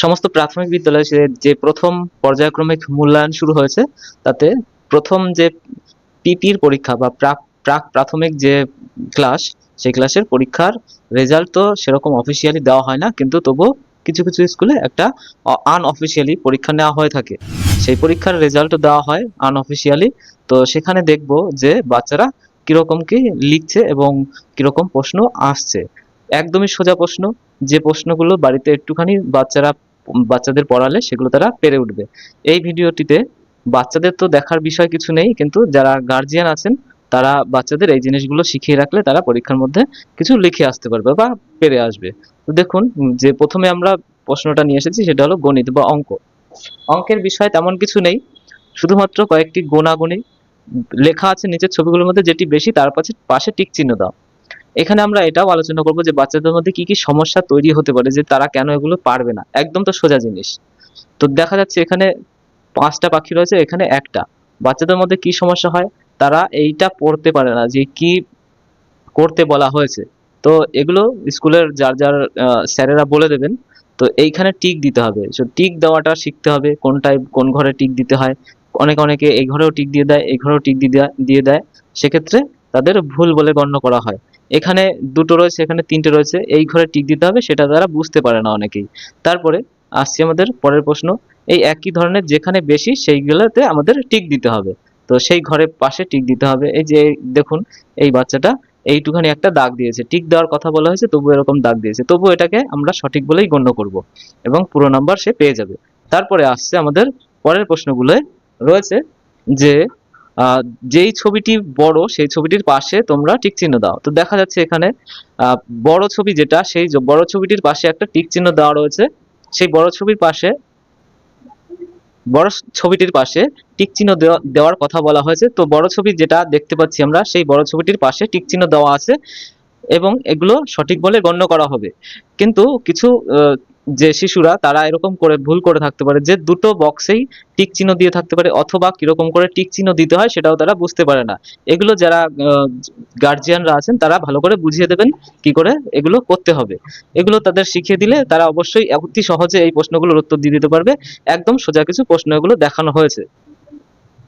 সমস্ত প্রাথমিক বিদ্যালয়ে যে প্রথম পর্যায়ক্রমিক মূল্যায়ন শুরু হয়েছে, তাতে প্রথম যে পিপির পরীক্ষা বা প্রাক প্রাক প্রাথমিক যে ক্লাস, সেই ক্লাসের পরীক্ষার রেজাল্ট তো সেরকম অফিসিয়ালি দেওয়া হয় না, কিন্তু তবুও কিছু কিছু স্কুলে একটা আনঅফিসিয়ালি পরীক্ষা নেওয়া হয়ে থাকে। সেই পরীক্ষার রেজাল্ট দেওয়া হয় আনঅফিসিয়ালি তো সেখানে দেখব যে বাচ্চারা কীরকম কি লিখছে এবং কীরকম প্রশ্ন আসছে। একদমই সোজা প্রশ্ন যে প্রশ্নগুলো বাড়িতে একটুখানি বাচ্চারা, বাচ্চাদের পড়ালে সেগুলো তারা পেরে উঠবে। এই ভিডিওটিতে বাচ্চাদের তো দেখার বিষয় কিছু নেই, কিন্তু যারা গার্জিয়ান আছেন, তারা বাচ্চাদের এই জিনিসগুলো শিখিয়ে রাখলে তারা পরীক্ষার মধ্যে কিছু লিখে আসতে পারবে বা পেরে আসবে। তো দেখুন, যে প্রথমে আমরা প্রশ্নটা নিয়ে এসেছি, সেটা হলো গণিত বা অঙ্ক। অঙ্কের বিষয় তেমন কিছু নেই, শুধুমাত্র কয়েকটি গোনাগুনি লেখা আছে নিচের ছবিগুলোর মধ্যে, যেটি বেশি, তার পাশে পাশে টিক চিহ্ন দাও। এখানে আমরা এটাও আলোচনা করব যে বাচ্চাদের মধ্যে কি কি সমস্যা তৈরি হতে পারে যে তারা কেন এগুলো পারবে না। একদম তো সোজা জিনিস। তো দেখা যাচ্ছে এখানে পাঁচটা পাখি রয়েছে, এখানে একটা। বাচ্চাদের মধ্যে কি সমস্যা হয়? তারা এইটা পড়তে পারে না যে কি করতে বলা হয়েছে। তো এগুলো স্কুলের যার যার স্যারেরা বলে দেবেন। তো এইখানে টিক দিতে হবে। টিক দেওয়াটা শিখতে হবে কোনটায় কোন ঘরে টিক দিতে হয়। অনেকে অনেকে এই ঘরেও টিক দিয়ে দেয়, এই ঘরেও টিক দিয়ে দেয়। সেক্ষেত্রে তাদের ভুল বলে গণ্য করা হয়। এখানে দুটো রয়েছে, এখানে তিনটে রয়েছে, এই ঘরে টিক দিতে হবে, সেটা তারা বুঝতে পারে না অনেকেই। তারপরে আসছে আমাদের পরের প্রশ্ন, এই একই ধরনের যেখানে বেশি সেইগুলোতে আমাদের টিক দিতে হবে। তো সেই ঘরের পাশে টিক দিতে হবে, এই যে দেখুন, এই বাচ্চাটা এইটুখানি একটা দাগ দিয়েছে, টিক দেওয়ার কথা বলা হয়েছে তবু এরকম দাগ দিয়েছে তবু এটাকে আমরা সঠিক বলেই গণ্য করব এবং পুরো নাম্বার সে পেয়ে যাবে। তারপরে আসছে আমাদের পরের প্রশ্নগুলোয়, রয়েছে যে যেই ছবিটি বড়, সেই ছবিটির পাশে তোমরা টিক চিহ্ন দাও। তো দেখা যাচ্ছে এখানে বড় ছবি যেটা, সেই বড় ছবিটির পাশে একটা টিক চিহ্ন দেওয়া রয়েছে। সেই বড় ছবির পাশে, বড় ছবিটির পাশে টিক চিহ্ন দেওয়া- দেওয়ার কথা বলা হয়েছে। তো বড় ছবি যেটা দেখতে পাচ্ছি আমরা, সেই বড় ছবিটির পাশে টিক চিহ্ন দেওয়া আছে এবং এগুলো সঠিক বলে গণ্য করা হবে। কিন্তু কিছু যে শিশুরা, তারা এরকম করে ভুল করে থাকতে পারে, যে দুটো বক্সেই টিক চিহ্ন দিয়ে থাকতে পারে, অথবা কীরকম করে টিক চিহ্ন দিতে হয় সেটাও তারা বুঝতে পারে না। এগুলো যারা গার্জিয়ানরা আছেন, তারা ভালো করে বুঝিয়ে দেবেন কি করে এগুলো করতে হবে। এগুলো তাদের শিখিয়ে দিলে তারা অবশ্যই অতি সহজে এই প্রশ্নগুলোর উত্তর দিয়ে দিতে পারবে। একদম সোজা কিছু প্রশ্ন এগুলো দেখানো হয়েছে।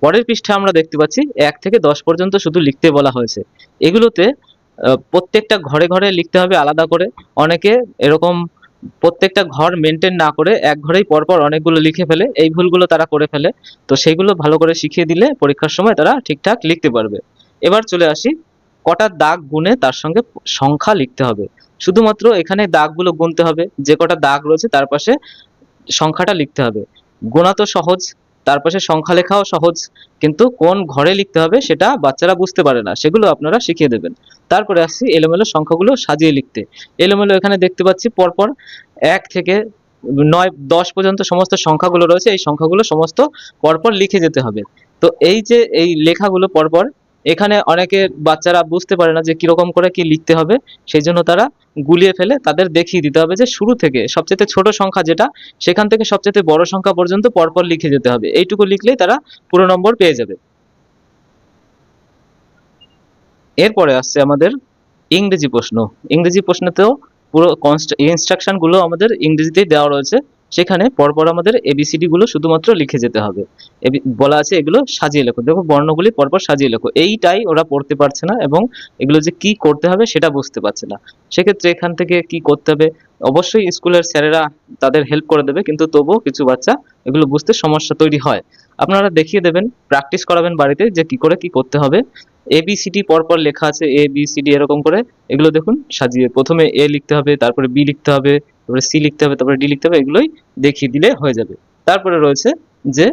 পরের পৃষ্ঠে আমরা দেখতে পাচ্ছি, এক থেকে দশ পর্যন্ত শুধু লিখতে বলা হয়েছে। এগুলোতে প্রত্যেকটা ঘরে ঘরে লিখতে হবে আলাদা করে। অনেকে এরকম প্রত্যেকটা ঘর মেনটেন না করে এক ঘরেই পরপর অনেকগুলো লিখে ফেলে, এই ভুলগুলো তারা করে ফেলে। তো সেইগুলো ভালো করে শিখিয়ে দিলে পরীক্ষার সময় তারা ঠিকঠাক লিখতে পারবে। এবার চলে আসি, কটা দাগ গুনে তার সঙ্গে সংখ্যা লিখতে হবে। শুধুমাত্র এখানে দাগগুলো গুনতে হবে, যে কটা দাগ রয়েছে তার পাশে সংখ্যাটা লিখতে হবে। গোনা তো সহজ তার পাশে সংখ্যা লেখাও সহজ, কিন্তু কোন ঘরে লিখতে হবে সেটা বাচ্চারা বুঝতে পারে না, সেগুলো আপনারা শিখিয়ে দেবেন। তারপরে আসছি এলোমেলো সংখ্যাগুলো সাজিয়ে লিখতে। এলোমেলো এখানে দেখতে পাচ্ছি পরপর এক থেকে নয়, দশ পর্যন্ত সমস্ত সংখ্যাগুলো রয়েছে, এই সংখ্যাগুলো সমস্ত পরপর লিখে যেতে হবে। তো এই যে এই লেখাগুলো পরপর এখানে অনেকে বাচ্চারা বুঝতে পারে না যে কীরকম করে কি লিখতে হবে সেই জন্য তারা গুলিয়ে ফেলে তাদের দেখিয়ে দিতে হবে যে শুরু থেকে সবচেয়ে ছোট সংখ্যা যেটা, সেখান থেকে সবচেয়ে বড় সংখ্যা পর্যন্ত পরপর লিখে যেতে হবে। এইটুকু লিখলেই তারা পুরো নম্বর পেয়ে যাবে। এরপরে আসছে আমাদের ইংরেজি প্রশ্ন। ইংরেজি প্রশ্নতেও পুরো ইনস্ট্রাকশনগুলো আমাদের ইংরেজিতেই দেওয়া রয়েছে। সেখানে পরপর আমাদের এবিসিডি গুলো শুধুমাত্র লিখে যেতে হবে। বলা আছে এগুলো সাজিয়ে লেখো। দেখো বর্ণগুলি পরপর সাজিয়ে লেখো। এইটাই ওরা পড়তে পারছে না এবং এগুলো যে কি করতে হবে সেটা বুঝতে পারছে না। সেক্ষেত্রে এখান থেকে কি করতে হবে? অবশ্যই স্কুলের স্যারেরা তাদের হেল্প করে দেবে, কিন্তু তবুও কিছু বাচ্চা এগুলো বুঝতে সমস্যা তৈরি হয়। আপনারা দেখিয়ে দেবেন প্র্যাকটিস করাবেন বাড়িতে যে কি করে কি করতে হবে। এ পরপর লেখা আছে এ বি সি ডি এরকম করে। এগুলো দেখুন, সাজিয়ে। প্রথমে এ লিখতে হবে, তারপরে বি লিখতে হবে, তারপরে সি লিখতে হবে, তারপরে ডি লিখতে হবে, এগুলোই দেখিয়ে দিলে হয়ে যাবে। তারপরে রয়েছে যে,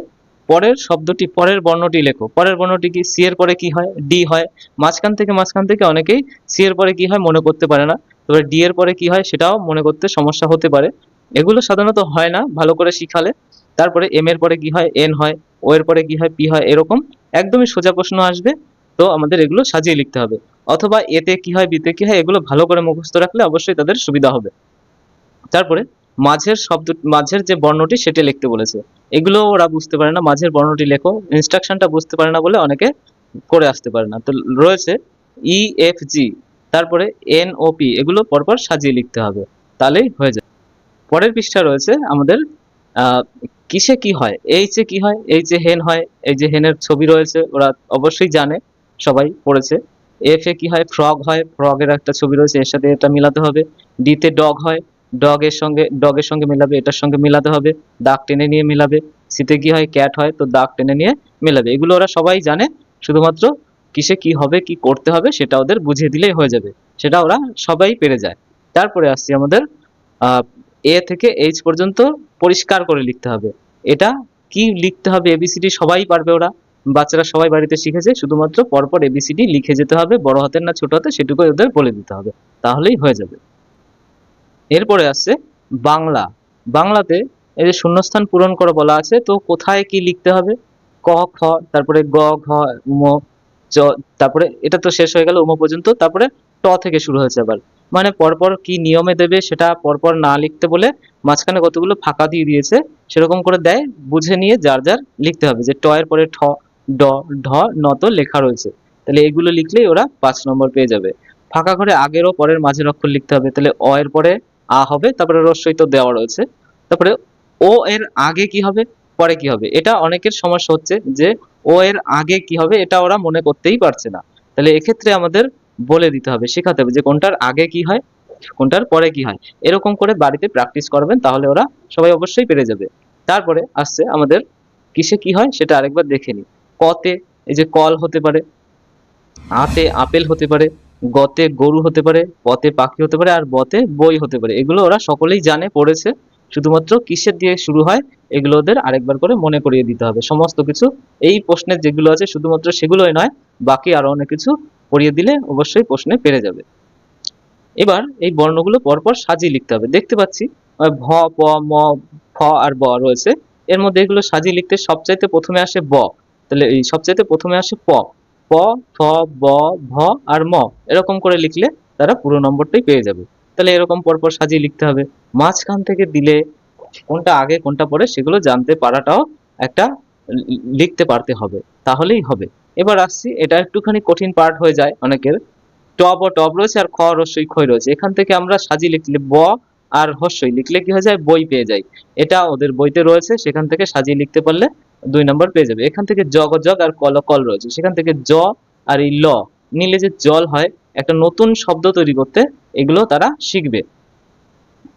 পরের শব্দটি, পরের বর্ণটি লেখো। পরের বর্ণটি কি সি এর পরে কি হয়? ডি হয়। মাঝখান থেকে মাঝখান থেকে অনেকেই সি এর পরে কি হয় মনে করতে পারে না। তারপরে ডি এর পরে কি হয় সেটাও মনে করতে সমস্যা হতে পারে। এগুলো সাধারণত হয় না, ভালো করে শিখালে। তারপরে এম এর পরে কি হয়? এন হয়। ও এর পরে কি হয়? পি হয়। এরকম একদমই সোজা প্রশ্ন আসবে। তো আমাদের এগুলো সাজিয়ে লিখতে হবে। অথবা এতে কি হয়, বিতে কি হয়, এগুলো ভালো করে মুখস্থ রাখলে অবশ্যই তাদের সুবিধা হবে। তারপরে মাঝের শব্দ, মাঝের যে বর্ণটি সেটা লিখতে বলেছে। এগুলো ওরা বুঝতে পারে না, মাঝের বর্ণটি লেখো ইনস্ট্রাকশনটা বুঝতে পারে না বলে অনেকে করে আসতে পারে না। তো রয়েছে ই এফ জি তারপরে এন ও পি এগুলো পরপর সাজিয়ে লিখতে হবে, তাহলেই হয়ে যাবে পরের পৃষ্ঠা রয়েছে আমাদের কিসে কি হয় এইচ কি হয় এইচ হেন হয়, এই যে হেনের ছবি রয়েছে, ওরা অবশ্যই জানে। সবাই পড়েছে। এফ এ কি হয়? ফ্রগ হয়। ফ্রগের একটা ছবি রয়েছে, এর সাথে এটা মিলাতে হবে। ডিতে ডগ হয়। ডগের সঙ্গে ডগের সঙ্গে মিলাবে, এটার সঙ্গে মিলাতে হবে। দাগ টেনে নিয়ে মিলাবে। সিতে কি হয়? ক্যাট হয়, তো দাগ টেনে নিয়ে মেলাবে। এগুলো ওরা সবাই জানে। শুধুমাত্র কিসে কি হবে, কি করতে হবে, সেটা ওদের বুঝিয়ে দিলেই হয়ে যাবে। সেটা ওরা সবাই পেরে যায়। তারপরে আসছি আমাদের এ থেকে এইচ পর্যন্ত পরিষ্কার করে লিখতে হবে। এটা কি লিখতে হবে? এবিসিডি সবাই পারবে ওরা। বাচ্চারা সবাই বাড়িতে শিখেছে, শুধুমাত্র পরপর এবিসিডি লিখে যেতে হবে, বড় হাতের না ছোট হাতে সেটুকু ওদের বলে দিতে হবে। তাহলেই হয়ে যাবে। এরপরে আসছে বাংলা। বাংলাতে এই যে শূন্যস্থান পূরণ করা বলা আছে, তো কোথায় কি লিখতে হবে? ক, খ, তারপরে গ, ঘ, ম, চ, তারপরে এটা তো শেষ হয়ে গেল উম পর্যন্ত। তারপরে ট থেকে শুরু হয়েছে আবার। মানে পরপর কি নিয়মে দেবে, সেটা পরপর না লিখতে বলে মাঝখানে কতগুলো ফাঁকা দিয়ে দিয়েছে, সেরকম করে দেয়, বুঝে নিয়ে যার যার লিখতে হবে। যে ট এর পরে ঠ ড, ঢ ন তো লেখা রয়েছে। তাহলে এগুলো লিখলেই ওরা পাঁচ নম্বর পেয়ে যাবে। ফাঁকা ঘরে আগের ও পরের মাঝের অক্ষর লিখতে হবে। তাহলে অ এর পরে আ হবে, তারপরে রস্বই তো দেওয়া রয়েছে। তারপরে ও এর আগে কি হবে, পরে কি হবে? এটা অনেকের সমস্যা হচ্ছে যে ও এর আগে কি হবে, এটা ওরা মনে করতেই পারছে না। তাহলে এক্ষেত্রে আমাদের বলে দিতে হবে, শেখাতে হবে যে কোনটার আগে কি হয়, কোনটার পরে কি হয়। এরকম করে বাড়িতে প্র্যাকটিস করবেন, তাহলে ওরা সবাই অবশ্যই পেরে যাবে। তারপরে আসছে আমাদের কিসে কি হয়, সেটা আরেকবার দেখে নিই। কতে, এই যে কল হতে পারে, আতে আপেল হতে পারে, গতে গরু হতে পারে, পতে পাখি হতে পারে, আর বতে বই হতে পারে। এগুলো ওরা সকলেই জানে, পড়েছে। শুধুমাত্র কিসের দিয়ে শুরু হয়, এগুলো ওদের আরেকবার করে মনে করিয়ে দিতে হবে। সমস্ত কিছু, এই প্রশ্নের যেগুলো আছে, শুধুমাত্র সেগুলোই নয়, বাকি আরও অনেক কিছু পড়িয়ে দিলে অবশ্যই প্রশ্নে পেরে যাবে। এবার এই বর্ণগুলো পরপর সাজিয়ে লিখতে হবে। দেখতে পাচ্ছি ভ, প, ম, ফ আর ব রয়েছে। এর মধ্যে এগুলো সাজিয়ে লিখতে সবচাইতে প্রথমে আসে ব। তাহলে এই সবচাইতে প্রথমে আসে প। প ফ ব, ভ আর ম। এরকম করে লিখলে তারা পুরো নম্বরটাই পেয়ে যাবে। তাহলে এরকম পরপর সাজিয়ে লিখতে হবে। মাঝখান থেকে দিলে কোনটা আগে, কোনটা পরে সেগুলো জানতে পারাটাও একটা লিখতে পারতে হবে। তাহলেই হবে। এবার আসছি, এটা একটুখানি কঠিন পার্ট হয়ে যায় অনেকের। টব ও টব রয়েছে আর খ রস্যই খই রয়েছে। এখান থেকে আমরা সাজিয়ে লিখলে ব আর হস্যই লিখলে কি হয়ে যায়? বই পেয়ে যাই। এটা ওদের বইতে রয়েছে, সেখান থেকে সাজিয়ে লিখতে পারলে দুই নম্বর পেয়ে যাবে। এখান থেকে জগ জগ আর কল কল রয়েছে। সেখান থেকে জ আর এই ল নিলে যে জল হয়, একটা নতুন শব্দ তৈরি করতে এগুলো তারা শিখবে।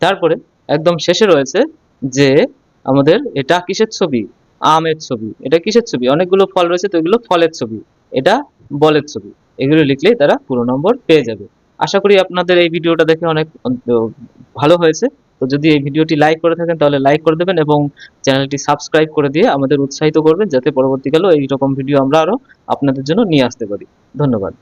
তারপরে একদম শেষে রয়েছে যে আমাদের এটা কিসের ছবি? আমের ছবি। এটা কিসের ছবি? অনেকগুলো ফল রয়েছে তো এগুলো ফলের ছবি। এটা বলের ছবি। এগুলো লিখলেই তারা পুরো নম্বর পেয়ে যাবে। আশা করি আপনাদের এই ভিডিওটা দেখে অনেক ভালো হয়েছে। তো যদি এই ভিডিওটি লাইক করে থাকেন, তাহলে লাইক করে দেবেন এবং চ্যানেলটি সাবস্ক্রাইব করে দিয়ে আমাদের উৎসাহিত করবেন, যাতে পরবর্তীকালেও এই রকম ভিডিও আমরা আরও আপনাদের জন্য নিয়ে আসতে পারি। ধন্যবাদ।